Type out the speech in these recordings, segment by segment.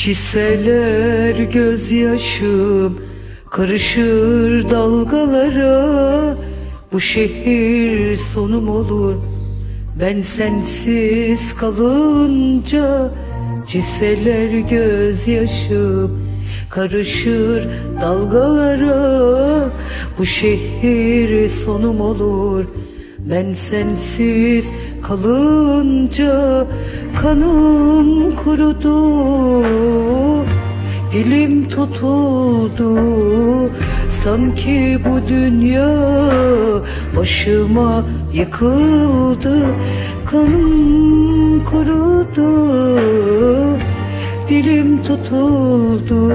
Çiseler gözyaşım Karışır dalgalara. Bu şehir sonum olur Ben sensiz kalınca Çiseler gözyaşım Karışır dalgalara. Bu şehir sonum olur Ben sensiz kalınca Kanım kurudu. Dilim tutuldu. Sanki bu dünya Başıma yıkıldı. Kanım kurudu. Dilim tutuldu.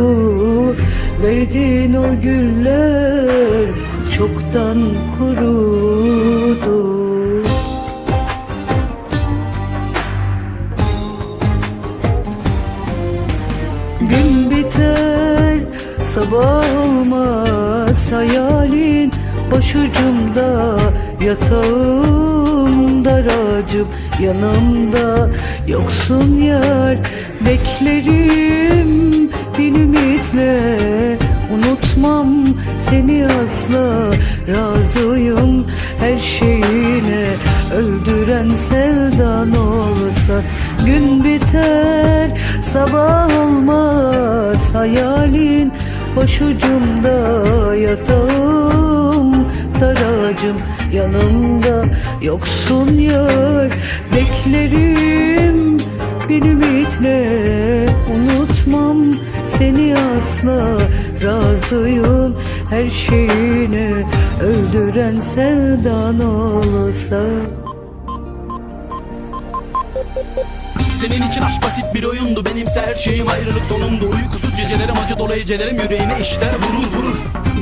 Verdiğin o güller Çoktan kurudu Gün biter sabah olmaz hayalin başucumda yatağım daracım yanımda yoksun yar beklerim bin ümitle unutmam seni asla razıyım her şeyine öldüren sevdan olsa gün biter sabah hayalin başucumda yatağım daracım yanımda yoksun yar. Beklerim bir ümitle unutmam seni asla. Razıyım her şeyine öldüren sevdan olsa Senin için aşk basit bir oyundu. Benimse her şeyim ayrılık sonumdu Uykusuz gecelerim acı dolu gecelerim. Yüreğime işler vurur vurur.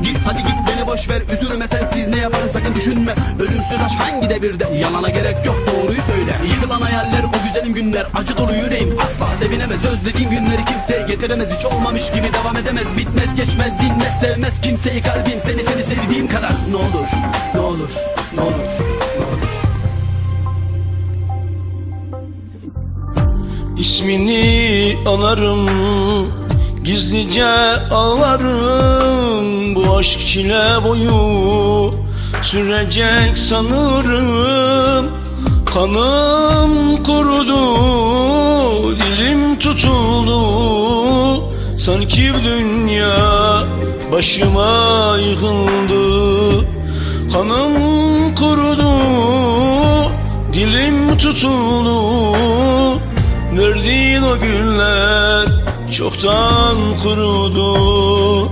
Git hadi git beni boş ver. Üzülme sensiz ne yaparım sakın düşünme. Ölümsüz aşk hangi devirde? Yalana gerek yok doğruyu söyle. Yıkılan hayaller o güzelim günler. Acı dolu yüreğim asla sevinemez. Özlediğim günleri kimseye getiremez. Hiç olmamış gibi devam edemez. Bitmez geçmez dinmez sevmez kimseyi kalbim. Seni seni sevdiğim kadar. Ne olur ne olur ne olur İsmini anarım Gizlice ağlarım. Bu aşk çile boyu Sürecek sanırım. Kanım kurudu Dilim tutuldu. Sanki dünya Başıma yıkıldı Kanım kurudu Dilim tutuldu Verdiğin o günler çoktan kurudu.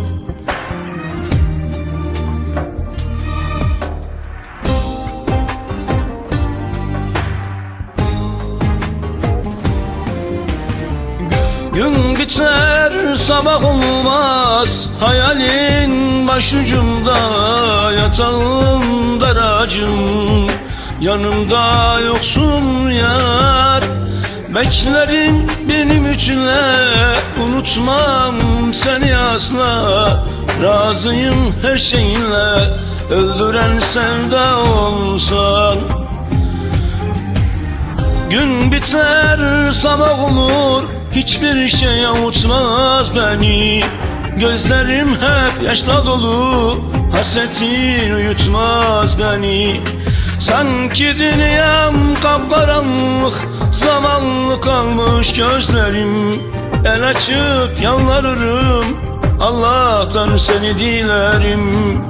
Gün biter sabah olmaz. Hayalin başucumda Yatağım daracım Yanımda yoksun yar Beklerim benim ümitle Unutmam seni asla. Razıyım her şeyinle Öldüren sevda olsan Gün biter sabah olur Hiçbir şey avutmaz beni. Gözlerim hep yaşla dolu Hasretin uyutmaz beni. Sanki dünyam kapkaranlık Zamanlı kalmış gözlerim El açıp yalvarırım Allah'tan seni dilerim